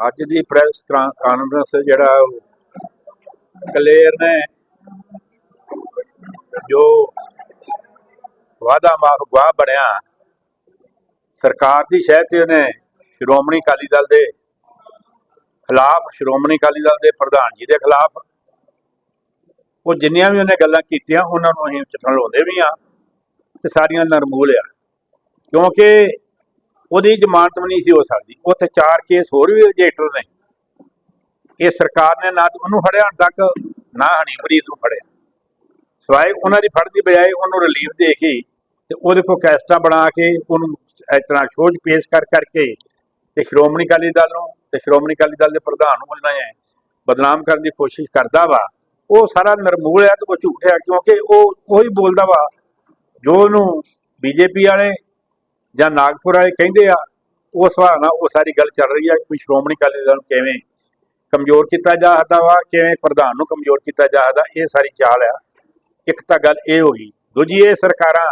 ਅੱਜ ਦੀ press conference ਜਿਹੜਾ ਉਹ ਕਲੇਰ ਨੇ ਜੋ ਵਾਦਾ ਮਾਫ ਬਣਿਆ, ਸਰਕਾਰ ਦੀ ਸ਼ਹਿ ਤੇ ਉਹਨੇ ਸ਼੍ਰੋਮਣੀ ਅਕਾਲੀ ਦਲ ਦੇ ਖਿਲਾਫ, ਸ਼੍ਰੋਮਣੀ ਅਕਾਲੀ ਦਲ ਦੇ ਪ੍ਰਧਾਨ ਜੀ ਦੇ ਖਿਲਾਫ। ਉਹ ਜਿੰਨੀਆਂ ਵੀ ਉਹਨੇ ਗੱਲਾਂ ਕੀਤੀਆਂ, ਉਹਨਾਂ ਨੂੰ ਅਸੀਂ ਚਟਣ ਲਾਉਂਦੇ ਵੀ ਆ ਤੇ ਸਾਰੀਆਂ ਨਰਮੂਲ ਆ। ਕਿਉਂਕਿ ਉਹਦੀ ਜ਼ਮਾਨਤ ਵੀ ਨਹੀਂ ਸੀ ਹੋ ਸਕਦੀ। ਉੱਥੇ ਚਾਰ ਕੇਸ ਹੋਰ ਵੀ ਰਜਿਸਟਰ ਨੇ। ਇਹ ਸਰਕਾਰ ਨੇ ਨਾ ਉਹਨੂੰ ਫੜਿਆ, ਹੁਣ ਤੱਕ ਨਾ ਹਨੀਪ੍ਰੀਤ ਨੂੰ ਫੜਿਆ। ਸਵਾਏ ਉਹਨਾਂ ਦੀ ਫੜ ਦੀ ਬਜਾਏ ਉਹਨੂੰ ਰਿਲੀਫ ਦੇ ਕੇ ਤੇ ਉਹਦੇ ਕੋਲ ਕੈਸਟਾ ਬਣਾ ਕੇ ਉਹਨੂੰ ਇਸ ਤਰ੍ਹਾਂ ਸ਼ੋਝ ਪੇਸ਼ ਕਰ ਕਰਕੇ ਤੇ ਸ਼੍ਰੋਮਣੀ ਅਕਾਲੀ ਦਲ ਨੂੰ ਤੇ ਸ਼੍ਰੋਮਣੀ ਅਕਾਲੀ ਦਲ ਦੇ ਪ੍ਰਧਾਨ ਨੂੰ ਉਹਨਾਂ ਹੈ। ਬਦਨਾਮ ਕਰਨ ਦੀ ਕੋਸ਼ਿਸ਼ ਕਰਦਾ ਵਾ। ਉਹ ਸਾਰਾ ਨਰਮੂਲ ਹੈ ਤੇ ਉਹ ਝੂਠ ਹੈ ਕਿਉਂਕਿ ਉਹ ਉਹੀ ਬੋਲਦਾ ਵਾ। ਜੋ ਉਹਨੂੰ ਬੀਜੇਪੀ ਵਾਲੇ ਜਾਂ ਨਾਗਪੁਰ ਵਾਲੇ ਕਹਿੰਦੇ ਆ, ਉਸ ਹਿਸਾਬ ਨਾਲ ਉਹ ਸਾਰੀ ਗੱਲ ਚੱਲ ਰਹੀ ਹੈ ਕਿ ਸ਼੍ਰੋਮਣੀ ਅਕਾਲੀ ਦਲ ਨੂੰ ਕਿਵੇਂ ਕਮਜ਼ੋਰ ਕੀਤਾ ਜਾ ਸਕਦਾ ਵਾ, ਕਿਵੇਂ ਪ੍ਰਧਾਨ ਨੂੰ ਕਮਜ਼ੋਰ ਕੀਤਾ ਜਾ ਸਕਦਾ, ਇਹ ਸਾਰੀ ਚਾਲ ਆ। ਇੱਕ ਤਾਂ ਗੱਲ ਇਹ ਹੋ ਗਈ। ਦੂਜੀ ਇਹ ਸਰਕਾਰਾਂ,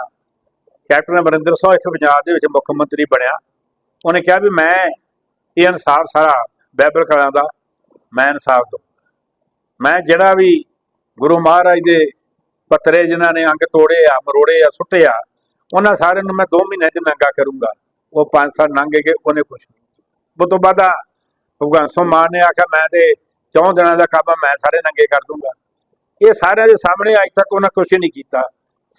ਕੈਪਟਨ ਅਮਰਿੰਦਰ ਸਿੰਘ ਇਸ ਪੰਜਾਬ ਦੇ ਵਿੱਚ ਮੁੱਖ ਮੰਤਰੀ ਬਣਿਆ। ਉਹਨੇ ਕਿਹਾ ਵੀ ਮੈਂ ਇਹ ਇਨਸਾਫ ਸਾਰਾ ਬਾਈਬਲ ਕਲਾਂ ਦਾ, ਮੈਂ ਇਨਸਾਫ ਦਊਂ ਮੈਂ ਜਿਹੜਾ ਵੀ ਗੁਰੂ ਮਹਾਰਾਜ ਦੇ ਪੱਤਰੇ ਜਿਨ੍ਹਾਂ ਨੇ ਅੰਗ ਤੋੜੇ ਆ, ਮਰੋੜੇ ਆ, ਸੁੱਟੇ ਆ ਉਹਨਾਂ ਸਾਰਿਆਂ ਨੂੰ ਮੈਂ 2 ਮਹੀਨੇ ਚ ਨੰਗਾ ਕਰੂੰਗਾ। ਉਹ ਪੰਜ ਸਾਲ ਲੰਘ ਗਏ, ਉਹਨੇ ਕੁਝ ਨਹੀਂ ਉਹ ਤੋਂ ਬਾਅਦ ਆ ਸਿੰਘ ਮਾਨ ਨੇ ਆਖਿਆ, ਮੈਂ ਤੇ ਚੌਂ ਦਿਨਾਂ ਦਾ ਕੰਮ ਮੈਂ ਸਾਰੇ ਨੰਗੇ ਕਰ ਦੂੰਗਾ। ਇਹ ਸਾਰਿਆਂ ਦੇ ਸਾਹਮਣੇ ਅੱਜ ਤੱਕ ਉਹਨਾਂ ਕੁਝ ਨਹੀਂ ਕੀਤਾ।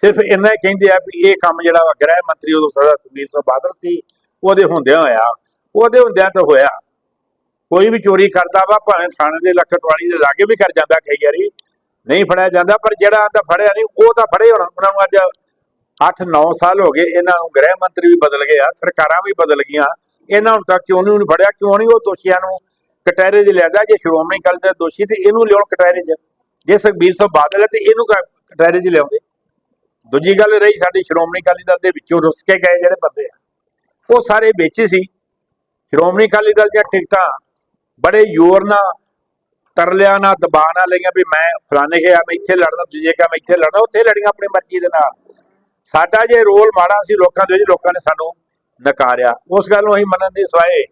ਸਿਰਫ ਇੰਨਾ ਹੀ ਕਹਿੰਦੇ ਆ ਵੀ ਇਹ ਕੰਮ ਜਿਹੜਾ ਵਾ, ਗ੍ਰਹਿ ਮੰਤਰੀ ਉਦੋਂ ਸਦਾ ਸੁਖਬੀਰ ਸਿੰਘ ਬਾਦਲ ਸੀ, ਉਹਦੇ ਹੁੰਦਿਆਂ ਹੋਇਆ। ਉਹਦੇ ਹੁੰਦਿਆਂ ਤਾਂ ਹੋਇਆ। ਕੋਈ ਵੀ ਚੋਰੀ ਕਰਦਾ ਵਾ, ਭਾਵੇਂ ਥਾਣੇ ਦੇ ਲਖਤਵਾਲੀ ਦੇ ਲਾਗੇ ਵੀ ਕਰ ਜਾਂਦਾ ਕਈ ਵਾਰੀ, ਨਹੀਂ ਫੜਿਆ ਜਾਂਦਾ, ਪਰ ਜਿਹੜਾ ਆਂਦਾ ਫੜਿਆ ਨਹੀਂ, ਉਹ ਤਾਂ ਫੜੇ ਹੋਣਾ। ਉਹਨਾਂ ਨੂੰ ਅੱਜ 8-9 ਸਾਲ ਹੋ ਗਏ ਇਹਨਾਂ ਨੂੰ ਗ੍ਰਹਿ ਮੰਤਰੀ ਵੀ ਬਦਲ ਗਏ ਆ, ਸਰਕਾਰਾਂ ਵੀ ਬਦਲ ਗਈਆਂ। ਇਹਨਾਂ ਨੂੰ ਤਾਂ ਕਿਉਂ ਨਹੀਂ ਫੜਿਆ, ਕਿਉਂ ਨਹੀਂ ਉਹ ਦੋਸ਼ੀਆਂ ਨੂੰ ਕਟਹਿਰੇ 'ਚ ਲਿਆਦਾ? ਜੇ ਸ਼੍ਰੋਮਣੀ ਅਕਾਲੀ ਦਲ ਦੋਸ਼ੀ ਤੇ ਇਹਨੂੰ ਲਿਆਉਣ ਕਟਹਿਰੇ 'ਚ। ਜੇ ਸੁਖਬੀਰ ਸਿੰਘ ਬਾਦਲ ਹੈ ਤੇ ਇਹਨੂੰ ਕਟਹਿਰੇ 'ਚ ਲਿਆਉਂਦੇ। ਦੂਜੀ ਗੱਲ ਰਹੀ ਸਾਡੀ ਸ਼੍ਰੋਮਣੀ ਅਕਾਲੀ ਦਲ ਦੇ ਵਿੱਚੋਂ ਰੁੱਸ ਕੇ ਗਏ ਜਿਹੜੇ ਬੰਦੇ ਆ। ਉਹ ਸਾਰੇ ਵਿੱਚ ਸੀ। ਸ਼੍ਰੋਮਣੀ ਅਕਾਲੀ ਦਲ ਦੀਆਂ ਟਿਕਟਾਂ ਬੜੇ ਜ਼ੋਰ ਨਾਲ, ਤਰਲਿਆਂ ਨਾਲ, ਦਬਾਅ ਨਾਲ ਲਈਆਂ ਵੀ ਮੈਂ ਫਲਾਣੇ ਗਿਆ, ਮੈਂ ਇੱਥੇ ਲੜਨਾ, ਦੂਜੇ ਕਾ ਮੈਂ ਇੱਥੇ ਲੜਨਾ, ਉੱਥੇ ਲੜੀਆਂ ਆਪਣੀ ਮਰਜ਼ੀ ਦੇ ਨਾਲ। ਸਾਡਾ ਜੇ ਰੋਲ ਮਾੜਾ ਸੀ ਲੋਕਾਂ ਦੇ ਵਿੱਚ ਲੋਕਾਂ ਨੇ ਸਾਨੂੰ ਨਕਾਰਿਆ। ਉਸ ਗੱਲ ਨੂੰ ਅਸੀਂ ਮੰਨਣ ਦੀ ਸਵਾਏ।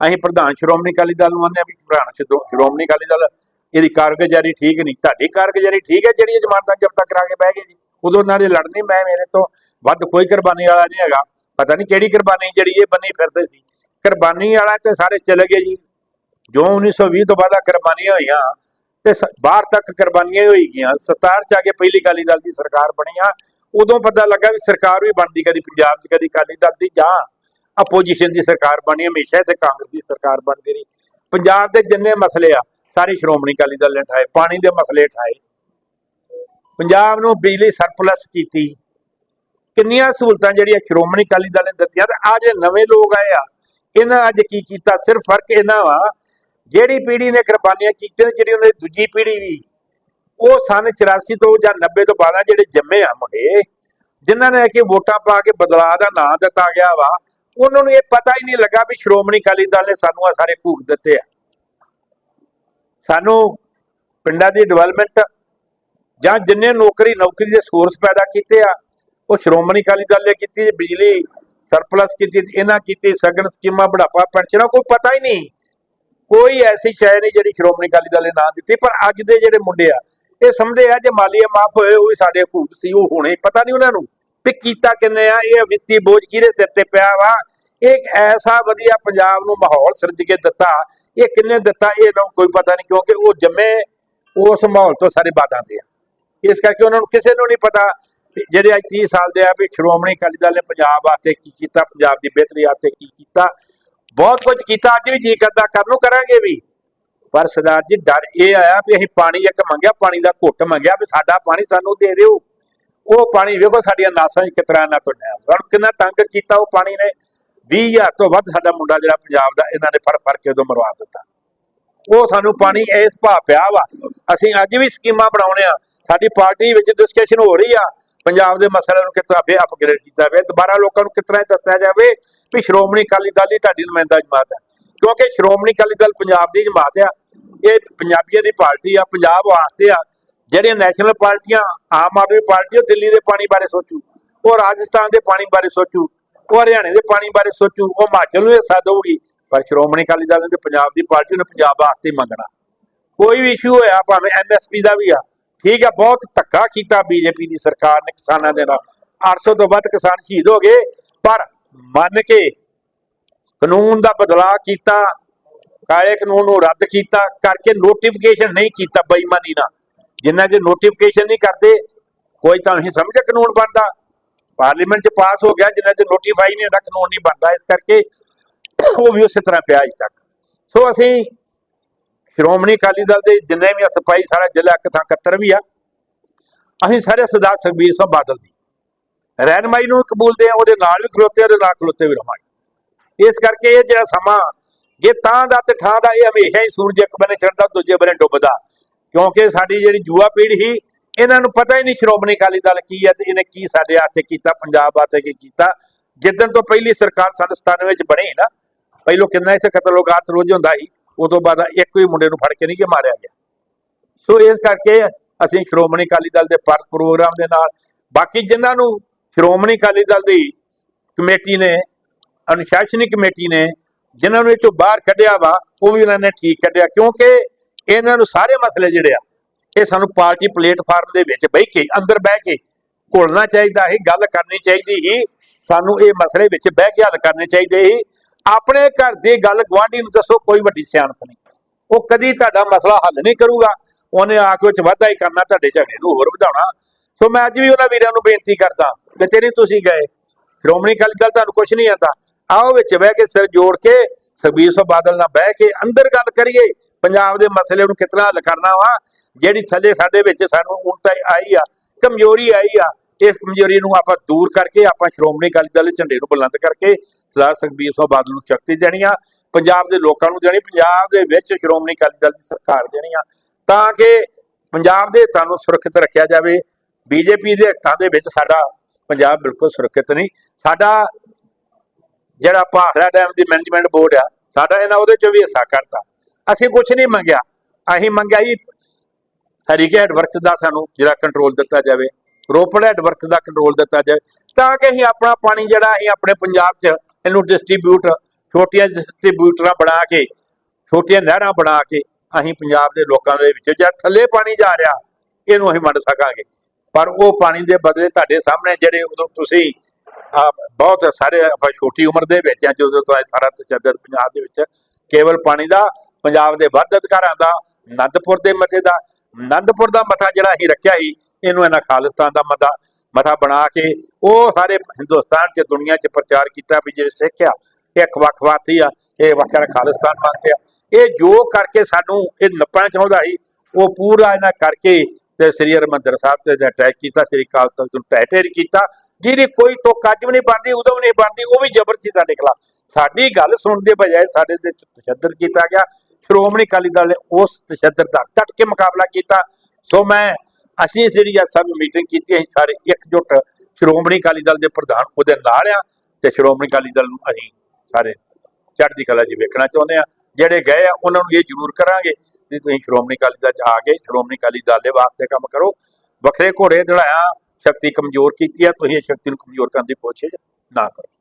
ਅਸੀਂ ਪ੍ਰਧਾਨ ਸ਼੍ਰੋਮਣੀ ਅਕਾਲੀ ਦਲ ਨੂੰ ਮੰਨਿਆ ਵੀ ਪ੍ਰਧਾਨ ਸ਼੍ਰੋਮਣੀ ਅਕਾਲੀ ਦਲ ਇਹਦੀ ਕਾਰਗੁਜ਼ਾਰੀ ਠੀਕ ਨਹੀਂ। ਤੁਹਾਡੀ ਕਾਰਗੁਜ਼ਾਰੀ ਠੀਕ ਹੈ ਜਿਹੜੀ ਜਮਾਨਤਾਂ ਜ਼ਬਤ ਕਰਾ ਕੇ ਬਹਿ ਗਏ ਜੀ। ਉਦੋਂ ਉਹਨਾਂ ਦੇ ਲੜਨੀ, ਮੈਂ ਮੇਰੇ ਤੋਂ ਵੱਧ ਕੋਈ ਕੁਰਬਾਨੀ ਵਾਲਾ ਨਹੀਂ ਹੈਗਾ। ਪਤਾ ਨਹੀਂ ਕਿਹੜੀ ਕੁਰਬਾਨੀ, ਜਿਹੜੀ ਇਹ ਬੰਨੀ ਫਿਰਦੇ ਸੀ। ਕੁਰਬਾਨੀ ਵਾਲਾ ਤੇ ਸਾਰੇ ਚਲੇ ਗਏ ਜੀ। ਜੋ 1920 ਤੋਂ ਬਾਅਦ ਕੁਰਬਾਨੀਆਂ ਹੋਈਆਂ ਤੇ ਬਾਹਰ ਤੱਕ ਕੁਰਬਾਨੀਆਂ ਹੋਈ ਗਈਆਂ। 67 ਚ ਆ ਕੇ ਪਹਿਲੀ ਅਕਾਲੀ ਦਲ ਦੀ ਸਰਕਾਰ ਬਣੀ ਆ। ਉਦੋਂ ਪਤਾ ਲੱਗਾ ਵੀ ਸਰਕਾਰ ਵੀ ਬਣਦੀ, ਕਦੀ ਪੰਜਾਬ 'ਚ, ਕਦੀ ਅਕਾਲੀ ਦਲ ਦੀ ਜਾਂ ਆਪੋਜੀਸ਼ਨ ਦੀ ਸਰਕਾਰ ਬਣੀ, ਹਮੇਸ਼ਾ ਤੇ ਕਾਂਗਰਸ ਦੀ ਸਰਕਾਰ ਬਣਦੀ ਰਹੀ। ਪੰਜਾਬ ਦੇ ਜਿੰਨੇ ਮਸਲੇ ਆ, ਸਾਰੇ ਸ਼੍ਰੋਮਣੀ ਅਕਾਲੀ ਦਲ ਨੇ ਠਾਏ ਪਾਣੀ ਦੇ ਮਸਲੇ ਠਾਏ ਪੰਜਾਬ ਨੂੰ ਬਿਜਲੀ ਸਰਪਲਸ ਕੀਤੀ। ਕਿੰਨੀਆਂ ਸਹੂਲਤਾਂ ਜਿਹੜੀਆਂ ਸ਼੍ਰੋਮਣੀ ਅਕਾਲੀ ਦਲ ਨੇ ਦਿੱਤੀਆਂ ਤੇ ਆ ਜਿਹੜੇ ਨਵੇਂ ਲੋਕ ਆਏ ਆ, ਇਹਨਾਂ ਅੱਜ ਕੀ ਕੀਤਾ? ਸਿਰਫ ਫ਼ਰਕ ਇਹਨਾਂ ਵਾ, ਜਿਹੜੀ ਪੀੜ੍ਹੀ ਨੇ ਕੁਰਬਾਨੀਆਂ ਕੀਤੀਆਂ, ਜਿਹੜੀ ਉਹਨਾਂ ਦੀ ਦੂਜੀ ਪੀੜ੍ਹੀ ਵੀ ਉਹ ਸਨ 84 ਤੋਂ ਜਾਂ 90 ਤੋਂ ਬਾਅਦ ਜਿਹੜੇ ਜੰਮੇ ਆ ਮੁੰਡੇ, ਜਿਨ੍ਹਾਂ ਨੇ ਕਿ ਵੋਟਾਂ ਪਾ ਕੇ ਬਦਲਾਅ ਦਾ ਨਾਂ ਦਿੱਤਾ ਗਿਆ ਵਾ। ਉਹਨਾਂ ਨੂੰ ਇਹ ਪਤਾ ਹੀ ਨਹੀਂ ਲੱਗਾ ਵੀ ਸ਼੍ਰੋਮਣੀ ਅਕਾਲੀ ਦਲ ਨੇ ਸਾਨੂੰ ਆ ਸਾਰੇ ਭੂਖ ਦਿੱਤੇ ਆ। ਸਾਨੂੰ ਪਿੰਡਾਂ ਦੀ ਡਿਵੈਲਪਮੈਂਟ ਜਾਂ ਜਿੰਨੇ ਨੌਕਰੀ ਨੌਕਰੀ ਦੇ ਸੋਰਸ ਪੈਦਾ ਕੀਤੇ ਆ, ਉਹ ਸ਼੍ਰੋਮਣੀ ਅਕਾਲੀ ਦਲ ਨੇ ਕੀਤੀ, ਬਿਜਲੀ ਸਰਪਲਸ ਕੀਤੀ, ਇਹਨਾਂ ਕੀਤੀ, ਸਗਨ ਸਕੀਮਾਂ, ਬੁਢਾਪਾ, ਪੈਨਸ਼ਨਾਂ, ਕੋਈ ਪਤਾ ਹੀ ਨਹੀਂ। ਕੋਈ ਐਸੀ ਸ਼ੈ ਨਹੀਂ ਜਿਹੜੀ ਸ਼੍ਰੋਮਣੀ ਅਕਾਲੀ ਦਲ ਨੇ ਨਾਂ ਦਿੱਤੀ, ਪਰ ਅੱਜ ਦੇ ਜਿਹੜੇ ਮੁੰਡੇ ਆ ਇਹ ਸਮਝਦੇ ਆ, ਜੇ ਮਾਲੀਆ ਮਾਫ ਹੋਏ, ਉਹ ਵੀ ਸਾਡੇ ਹਕੂਕ ਸੀ, ਉਹ ਹੋਣੇ, ਪਤਾ ਨਹੀਂ ਉਹਨਾਂ ਨੂੰ ਵੀ ਕੀਤਾ ਕਿੰਨੇ ਆ, ਇਹ ਵਿੱਤੀ ਬੋਝ ਕਿਹਦੇ ਸਿਰ ਤੇ ਪਿਆ ਵਾ? ਇੱਕ ਐਸਾ ਵਧੀਆ ਪੰਜਾਬ ਨੂੰ ਮਾਹੌਲ ਸਿਰਜ ਕੇ ਦਿੱਤਾ, ਇਹ ਕਿੰਨੇ ਦਿੱਤਾ, ਇਹ ਨੂੰ ਕੋਈ ਪਤਾ ਨਹੀਂ, ਕਿਉਂਕਿ ਉਹ ਜੰਮੇ ਉਸ ਮਾਹੌਲ ਤੋਂ ਸਾਰੇ ਬਾਦਾਂ ਦੇ ਆ। ਇਸ ਕਰਕੇ ਉਹਨਾਂ ਨੂੰ ਕਿਸੇ ਨੂੰ ਨਹੀਂ ਪਤਾ ਜਿਹੜੇ ਅੱਜ 30 ਸਾਲ ਦੇ ਆ ਵੀ ਸ਼੍ਰੋਮਣੀ ਅਕਾਲੀ ਦਲ ਨੇ ਪੰਜਾਬ ਵਾਸਤੇ ਕੀ ਕੀਤਾ, ਪੰਜਾਬ ਦੀ ਬਿਹਤਰੀ ਵਾਸਤੇ ਕੀ ਕੀਤਾ। ਬਹੁਤ ਕੁਝ ਕੀਤਾ, ਅੱਜ ਵੀ ਜੀ ਕਰਦਾ ਕਰਨ ਨੂੰ ਕਰਾਂਗੇ ਵੀ। ਪਰ ਸਰਦਾਰ ਜੀ, ਡਰ ਇਹ ਆਇਆ ਵੀ ਅਸੀਂ ਪਾਣੀ ਇੱਕ ਮੰਗਿਆ, ਪਾਣੀ ਦਾ ਘੁੱਟ ਮੰਗਿਆ ਵੀ ਸਾਡਾ ਪਾਣੀ ਸਾਨੂੰ ਦੇ ਦਿਓ। ਉਹ ਪਾਣੀ ਵੇਖੋ ਸਾਡੀਆਂ ਨਾਸਾਂ 'ਚ ਕਿਤਰਾ ਨਾ ਤੁੰਨਿਆ ਹੁਣ ਕਿੰਨਾ ਤੰਗ ਕੀਤਾ ਉਹ ਪਾਣੀ ਨੇ। 20000 ਤੋਂ ਵੱਧ ਸਾਡਾ ਮੁੰਡਾ ਜਿਹੜਾ ਪੰਜਾਬ ਦਾ, ਇਹਨਾਂ ਨੇ ਫੜ ਫੜ ਕੇ ਉਦੋਂ ਮਰਵਾ ਦਿੱਤਾ। ਉਹ ਸਾਨੂੰ ਪਾਣੀ ਇਸ ਭਾਅ ਪਿਆ ਵਾ। ਅਸੀਂ ਅੱਜ ਵੀ ਸਕੀਮਾਂ ਬਣਾਉਣੇ ਆ। ਸਾਡੀ ਪਾਰਟੀ ਵਿੱਚ ਡਿਸਕਸ਼ਨ ਹੋ ਰਹੀ ਆ। ਪੰਜਾਬ ਦੇ ਮਸਲੇ ਨੂੰ ਕਿਤਨਾ ਫੇ ਅਪਗ੍ਰੇਡ ਕੀਤਾ ਜਾਵੇ। ਦੁਬਾਰਾ ਲੋਕਾਂ ਨੂੰ ਕਿਤਨਾ ਦੱਸਿਆ ਜਾਵੇ ਵੀ ਸ਼੍ਰੋਮਣੀ ਅਕਾਲੀ ਦਲ ਹੀ ਤੁਹਾਡੀ ਨੁਮਾਇੰਦਾ ਜਮਾਤ ਹੈ। ਕਿਉਂਕਿ ਸ਼੍ਰੋਮਣੀ ਅਕਾਲੀ ਦਲ ਪੰਜਾਬ ਦੀ ਜਮਾਤ ਆ। ਇਹ ਪੰਜਾਬੀਆਂ ਦੀ ਪਾਰਟੀ ਆ, ਪੰਜਾਬ ਵਾਸਤੇ ਆ, ਜਿਹੜੀਆਂ ਨੈਸ਼ਨਲ ਪਾਰਟੀਆਂ, ਆਮ ਆਦਮੀ ਪਾਰਟੀ ਉਹ ਦਿੱਲੀ ਦੇ ਪਾਣੀ ਬਾਰੇ ਸੋਚੂ, ਉਹ ਰਾਜਸਥਾਨ ਦੇ ਪਾਣੀ ਬਾਰੇ ਸੋਚੂ, ਉਹ ਹਰਿਆਣੇ ਦੇ ਪਾਣੀ ਬਾਰੇ ਸੋਚੂ, ਉਹ ਹਿਮਾਚਲ ਨੂੰ ਹਿੱਸਾ ਦੇਊਗੀ, ਪਰ ਸ਼੍ਰੋਮਣੀ ਅਕਾਲੀ ਦਲ ਨੇ ਪੰਜਾਬ ਦੀ ਪਾਰਟੀ ਨੇ ਪੰਜਾਬ ਵਾਸਤੇ ਮੰਗਣਾ। ਕੋਈ ਵੀ ਇਸ਼ੂ ਹੋਇਆ, ਭਾਵੇਂ ਐਮਐਸਪੀ ਦਾ ਵੀ ਆ, ਠੀਕ ਆ, ਬਹੁਤ ਧੱਕਾ ਕੀਤਾ ਬੀਜੇਪੀ ਦੀ ਸਰਕਾਰ ਨੇ ਕਿਸਾਨਾਂ ਦੇ ਨਾਲ। 800 ਤੋਂ ਵੱਧ ਕਿਸਾਨ ਸ਼ਹੀਦ ਹੋ ਗਏ, ਪਰ ਮੰਨ ਕੇ ਕਾਨੂੰਨ ਦਾ ਬਦਲਾਅ ਕੀਤਾ ਕਾਲੇ ਕਾਨੂੰਨ ਨੂੰ ਰੱਦ ਕੀਤਾ ਕਰਕੇ ਨੋਟੀਫਿਕੇਸ਼ਨ ਨਹੀਂ ਕੀਤਾ ਬੇਈਮਾਨੀ ਨਾਲ। ਜਿੰਨਾ ਜੇ ਨੋਟੀਫਿਕੇਸ਼ਨ ਨਹੀਂ ਕਰਦੇ ਕੋਈ ਤਾਂ ਨਹੀਂ ਸਮਝਿਆ ਕਾਨੂੰਨ ਬਣਦਾ। ਪਾਰਲੀਮੈਂਟ 'ਚ ਪਾਸ ਹੋ ਗਿਆ ਜਿੰਨਾ ਜੇ ਨੋਟੀਫਾਈ ਨਹੀਂ ਹੁੰਦਾ ਕਾਨੂੰਨ ਨਹੀਂ ਬਣਦਾ। ਇਸ ਕਰਕੇ ਉਹ ਵੀ ਉਸੇ ਤਰ੍ਹਾਂ ਪਿਆ ਅਜੇ ਤੱਕ। ਸੋ ਅਸੀਂ ਸ਼੍ਰੋਮਣੀ ਅਕਾਲੀ ਦਲ ਦੇ ਜਿੰਨੇ ਵੀ ਸਪਾਈ ਸਾਰਾ ਜ਼ਿਲ੍ਹਾ ਇੱਕ ਥਾਂ 71 ਵੀ ਆ। ਅਸੀਂ ਸਾਰੇ ਸਰਦਾਰ ਸੁਖਬੀਰ ਸਿੰਘ ਬਾਦਲ ਦੀ। ਰਹਿਨਮਾਈ ਨੂੰ ਕਬੂਲਦੇ ਆ ਉਹਦੇ ਨਾਲ ਵੀ ਖਲੋਤੇ ਆ, ਉਹਦੇ ਨਾਲ ਖਲੋਤੇ ਵੀ ਰਹਾਂਗੇ। ਇਸ ਕਰਕੇ ਇਹ ਜਿਹੜਾ ਸਮਾਂ ਜੇ ਤਾਂ ਦਾ ਤੇ ਠਾਂ ਦਾ ਇਹ ਹਮੇਸ਼ਾ ਹੀ ਸੂਰਜ ਇੱਕ ਬੰਨੇ ਚੜਦਾ ਦੂਜੇ ਬੰਨੇ ਡੁੱਬਦਾ। ਕਿਉਂਕਿ ਸਾਡੀ ਜਿਹੜੀ ਯੁਵਾ ਪੀੜ੍ਹੀ ਸੀ, ਇਹਨਾਂ ਨੂੰ ਪਤਾ ਹੀ ਨਹੀਂ ਸ਼੍ਰੋਮਣੀ ਅਕਾਲੀ ਦਲ ਕੀ ਹੈ ਤੇ ਇਹਨੇ ਕੀ ਸਾਡੇ ਹੱਥੇ ਕੀਤਾ, ਪੰਜਾਬ ਵਾਸਤੇ ਕੀ ਕੀਤਾ। ਜਿੱਦਣ ਤੋਂ ਪਹਿਲੀ ਸਰਕਾਰ ਸੰਨ 97 ਵਿੱਚ ਬਣੀ ਨਾ, ਪਹਿਲੋਂ ਕਿੰਨਾ ਇੱਥੇ ਕਤਲੋਗਾਤ ਰੋਜ਼ ਹੁੰਦਾ ਸੀ ਉਸ ਤੋਂ ਬਾਅਦ ਇੱਕ ਵੀ ਮੁੰਡੇ ਨੂੰ ਫੜ ਕੇ ਨਹੀਂ ਕਿ ਮਾਰਿਆ ਗਿਆ। ਸੋ ਇਸ ਕਰਕੇ ਅਸੀਂ ਸ਼੍ਰੋਮਣੀ ਅਕਾਲੀ ਦਲ ਦੇ ਪਰ ਪ੍ਰੋਗਰਾਮ ਦੇ ਨਾਲ, ਬਾਕੀ ਜਿਨ੍ਹਾਂ ਨੂੰ ਸ਼੍ਰੋਮਣੀ ਅਕਾਲੀ ਦਲ ਦੀ ਕਮੇਟੀ ਨੇ, ਅਨੁਸ਼ਾਸਨੀ ਕਮੇਟੀ ਨੇ ਜਿਨ੍ਹਾਂ ਨੂੰ ਇਹ ਚੋਂ ਬਾਹਰ ਕੱਢਿਆ ਵਾ, ਉਹ ਵੀ ਉਹਨਾਂ ਨੇ ਠੀਕ ਕੱਢਿਆ, ਕਿਉਂਕਿ ਇਹਨਾਂ ਨੂੰ ਸਾਰੇ ਮਸਲੇ ਜਿਹੜੇ ਆ, ਇਹ ਸਾਨੂੰ ਪਾਰਟੀ ਪਲੇਟਫਾਰਮ ਦੇ ਵਿੱਚ ਬਹਿ ਕੇ, ਅੰਦਰ ਬਹਿ ਕੇ ਘੁਲਣਾ ਚਾਹੀਦਾ ਸੀ, ਗੱਲ ਕਰਨੀ ਚਾਹੀਦੀ ਸੀ, ਸਾਨੂੰ ਇਹ ਮਸਲੇ ਵਿੱਚ ਬਹਿ ਕੇ ਹੱਲ ਕਰਨੇ ਚਾਹੀਦੇ ਸੀ। ਆਪਣੇ ਘਰ ਦੀ ਗੱਲ ਗਵਾਂਢੀ ਨੂੰ ਦੱਸੋ, ਕੋਈ ਵੱਡੀ ਸਿਆਣਪ ਨਹੀਂ। ਉਹ ਕਦੀ ਤੁਹਾਡਾ ਮਸਲਾ ਹੱਲ ਨਹੀਂ ਕਰੂਗਾ, ਉਹਨੇ ਆ ਕੇ ਉਹ ਚ ਵਾਧਾ ਹੀ ਕਰਨਾ, ਤੁਹਾਡੇ ਝਗੜੇ ਨੂੰ ਹੋਰ ਵਧਾਉਣਾ। ਸੋ ਮੈਂ ਅੱਜ ਵੀ ਉਹਨਾਂ ਵੀਰਾਂ ਨੂੰ ਬੇਨਤੀ ਕਰਦਾ ਕਿ ਤੇਰੀ ਤੁਸੀਂ ਗਏ, ਸ਼੍ਰੋਮਣੀ ਅਕਾਲੀ ਦਲ ਤੁਹਾਨੂੰ ਕੁਝ ਨਹੀਂ ਆਂਦਾ। ਆਓ ਵਿੱਚ ਬਹਿ ਕੇ ਸਿਰ ਜੋੜ ਕੇ ਸੁਖਬੀਰ ਸਿੰਘ ਬਾਦਲ ਨਾਲ ਬਹਿ ਕੇ ਅੰਦਰ ਗੱਲ ਕਰੀਏ। ਪੰਜਾਬ ਦੇ ਮਸਲੇ ਨੂੰ ਕਿਤਨਾ ਹੱਲ ਕਰਨਾ ਵਾ? ਜਿਹੜੀ ਥੱਲੇ ਸਾਡੇ ਵਿੱਚ ਸਾਨੂੰ ਉਨਤਾ ਆਈ ਆ, ਕਮਜ਼ੋਰੀ ਆਈ ਆ, ਇਸ ਕਮਜ਼ੋਰੀ ਨੂੰ ਆਪਾਂ ਦੂਰ ਕਰਕੇ, ਆਪਾਂ ਸ਼੍ਰੋਮਣੀ ਅਕਾਲੀ ਦਲ ਝੰਡੇ ਨੂੰ ਬੁਲੰਦ ਕਰਕੇ ਸਰਦਾਰ ਸੁਖਬੀਰ ਸਿੰਘ ਬਾਦਲ ਨੂੰ ਸ਼ਕਤੀ ਦੇਣੀ ਆ, ਪੰਜਾਬ ਦੇ ਲੋਕਾਂ ਨੂੰ ਦੇਣੀ, ਪੰਜਾਬ ਦੇ ਵਿੱਚ ਸ਼੍ਰੋਮਣੀ ਅਕਾਲੀ ਦਲ ਦੀ ਸਰਕਾਰ ਦੇਣੀ ਆ, ਤਾਂ ਕਿ ਪੰਜਾਬ ਦੇ ਹਿੱਤਾਂ ਨੂੰ ਸੁਰੱਖਿਅਤ ਰੱਖਿਆ ਜਾਵੇ। ਬੀਜੇਪੀ ਦੇ ਹਿੱਤਾਂ ਦੇ ਵਿੱਚ ਸਾਡਾ ਪੰਜਾਬ ਬਿਲਕੁਲ ਸੁਰੱਖਿਅਤ ਨਹੀਂ, ਸਾਡਾ ਜਿਹੜਾ ਭਾਖੜਾ ਡੈਮ ਦੀ ਮੈਨੇਜਮੈਂਟ ਬੋਰਡ ਆ, ਸਾਡਾ ਇਹਨਾਂ ਉਹਦੇ ਚ ਵੀ ਹਿੱਸਾ ਕਰਤਾ ਅਸੀਂ ਕੁਝ ਨਹੀਂ ਮੰਗਿਆ। ਅਸੀਂ ਮੰਗਿਆ ਜੀ ਹਰੀਕੇ ਹੈਡਵਰਕ ਦਾ ਸਾਨੂੰ ਜਿਹੜਾ ਕੰਟਰੋਲ ਦਿੱਤਾ ਜਾਵੇ। ਰੋਪੜ ਹੈਡਵਰਕ ਦਾ ਕੰਟਰੋਲ ਦਿੱਤਾ ਜਾਵੇ। ਤਾਂ ਕਿ ਅਸੀਂ ਆਪਣਾ ਪਾਣੀ ਜਿਹੜਾ ਅਸੀਂ ਆਪਣੇ ਪੰਜਾਬ 'ਚ ਇਹਨੂੰ ਡਿਸਟ੍ਰੀਬਿਊਟ ਛੋਟੀਆਂ ਡਿਸਟ੍ਰੀਬਿਊਟਰਾਂ ਬਣਾ ਕੇ, ਛੋਟੀਆਂ ਨਹਿਰਾਂ ਬਣਾ ਕੇ ਅਸੀਂ ਪੰਜਾਬ ਦੇ ਲੋਕਾਂ ਦੇ ਵਿੱਚ ਜਾਂ ਥੱਲੇ ਪਾਣੀ ਜਾ ਰਿਹਾ, ਇਹਨੂੰ ਅਸੀਂ ਵੰਡ ਸਕਾਂਗੇ। ਪਰ ਉਹ ਪਾਣੀ ਦੇ ਬਦਲੇ ਤੁਹਾਡੇ ਸਾਹਮਣੇ ਜਿਹੜੇ ਉਦੋਂ ਤੁਸੀਂ ਬਹੁਤ ਸਾਰੇ ਆਪਾਂ ਛੋਟੀ ਉਮਰ ਦੇ ਵਿੱਚ ਆ, ਜਦੋਂ ਤੋਂ ਇਹ ਸਾਰਾ ਤਸ਼ੱਦਦ ਪੰਜਾਬ ਦੇ ਵਿੱਚ ਕੇਵਲ ਪਾਣੀ ਦਾ, ਪੰਜਾਬ ਦੇ ਵੱਧ ਅਧਿਕਾਰਾਂ ਦਾ ਆਨੰਦਪੁਰ ਦੇ ਮਥੇ ਦਾ ਆਨੰਦਪੁਰ ਦਾ ਮਥਾ ਜਿਹੜਾ ਅਸੀਂ ਰੱਖਿਆ ਸੀ, ਇਹਨੂੰ ਇਹਨਾਂ ਖਾਲਿਸਤਾਨ ਦਾ ਮਤਾ ਮਥਾ ਬਣਾ ਕੇ ਉਹ ਸਾਰੇ ਹਿੰਦੁਸਤਾਨ 'ਚ, ਦੁਨੀਆ 'ਚ ਪ੍ਰਚਾਰ ਕੀਤਾ ਵੀ ਜਿਹੜੇ ਸਿੱਖ ਆ, ਇਹ ਇੱਕ ਵੱਖਵਾਦੀ ਆ, ਇਹ ਵੱਖਰਾ ਖਾਲਿਸਤਾਨ ਮੰਨਦੇ ਆ। ਇਹ ਜੋ ਕਰਕੇ ਸਾਨੂੰ ਇਹ ਨੱਪਣਾ ਚਾਹੁੰਦਾ ਸੀ, ਉਹ ਪੂਰਾ ਇਹਨਾਂ ਕਰਕੇ ਤੇ ਸ੍ਰੀ ਹਰਿਮੰਦਰ ਸਾਹਿਬ ਤੇ ਅਟੈਕ ਕੀਤਾ, ਸ੍ਰੀ ਅਕਾਲ ਤਖਤ ਨੂੰ ਢਹਿ ਕੀਤਾ ਜਿਹਦੀ ਕੋਈ ਤੁਕ ਅੱਜ ਵੀ ਨਹੀਂ ਬਣਦੀ, ਉਦੋਂ ਵੀ ਨਹੀਂ ਬਣਦੀ, ਉਹ ਵੀ ਜ਼ਬਰ ਸੀ ਸਾਡੇ ਖਿਲਾਫ। ਸਾਡੀ ਗੱਲ ਸੁਣਨ ਦੇ ਬਜਾਏ ਸਾਡੇ ਤੇ ਤਸ਼ੱਦਦ ਕੀਤਾ ਗਿਆ। ਸ਼੍ਰੋਮਣੀ ਅਕਾਲੀ ਦਲ ਨੇ ਉਸ ਤਸ਼ੱਦਦ ਦਾ ਡਟ ਕੇ ਮੁਕਾਬਲਾ ਕੀਤਾ। ਸੋ ਮੈਂ, ਅਸੀਂ ਜਿਹੜੀ ਆ ਸਭ ਮੀਟਿੰਗ ਕੀਤੀ, ਅਸੀਂ ਸਾਰੇ ਇਕਜੁੱਟ ਸ਼੍ਰੋਮਣੀ ਅਕਾਲੀ ਦਲ ਦੇ ਪ੍ਰਧਾਨ ਉਹਦੇ ਨਾਲ ਆ ਤੇ ਸ਼੍ਰੋਮਣੀ ਅਕਾਲੀ ਦਲ ਨੂੰ ਅਸੀਂ ਸਾਰੇ ਚੜ੍ਹਦੀ ਕਲਾ ਜੀ ਵੇਖਣਾ ਚਾਹੁੰਦੇ ਆ। ਜਿਹੜੇ ਗਏ ਆ, ਉਹਨਾਂ ਨੂੰ ਇਹ ਜ਼ਰੂਰ ਕਰਾਂਗੇ ਵੀ ਤੁਸੀਂ ਸ਼੍ਰੋਮਣੀ ਅਕਾਲੀ ਦਲ 'ਚ ਆ ਕੇ ਸ਼੍ਰੋਮਣੀ ਅਕਾਲੀ ਦਲ ਦੇ ਵਾਸਤੇ ਕੰਮ ਕਰੋ। ਵੱਖਰੇ ਘੋੜੇ ਦੜਾਇਆ ਸ਼ਕਤੀ ਕਮਜ਼ੋਰ ਕੀਤੀ ਹੈ ਤੁਸੀਂ ਇਹ ਸ਼ਕਤੀ ਨੂੰ ਕਮਜ਼ੋਰ ਕਰਨ ਦੀ ਕੋਸ਼ਿਸ਼ ਨਾ ਕਰੋ।